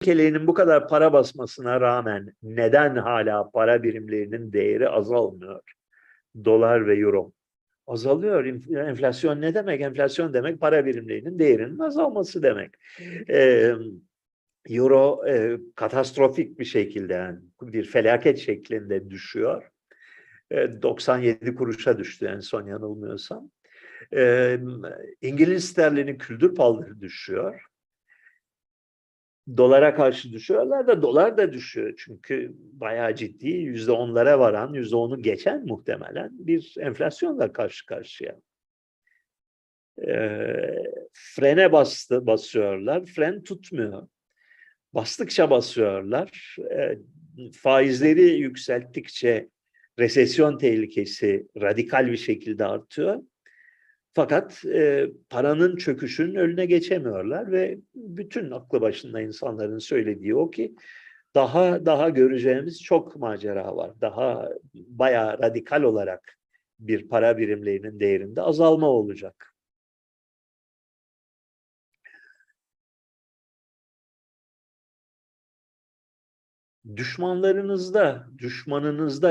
ülkelerinin bu kadar para basmasına rağmen neden hala para birimlerinin değeri azalmıyor? Dolar ve euro. Azalıyor. Enf- Enflasyon ne demek? Enflasyon demek para birimlerinin değerinin azalması demek. Ee, euro e, katastrofik bir şekilde yani bir felaket şeklinde düşüyor. E, 97 kuruşa düştü en son yanılmıyorsam. E, İngiliz sterlini küldür paldır düşüyor. Dolara karşı düşüyorlar da dolar da düşüyor. Çünkü bayağı ciddi yüzde onlara varan, yüzde onu geçen muhtemelen bir enflasyonla karşı karşıya. Ee, frene bastı, basıyorlar. Fren tutmuyor. Bastıkça basıyorlar. Ee, faizleri yükselttikçe resesyon tehlikesi radikal bir şekilde artıyor. Fakat e, paranın çöküşünün önüne geçemiyorlar ve bütün aklı başında insanların söylediği o ki daha daha göreceğimiz çok macera var. Daha bayağı radikal olarak bir para birimlerinin değerinde azalma olacak. Düşmanlarınızda, düşmanınızda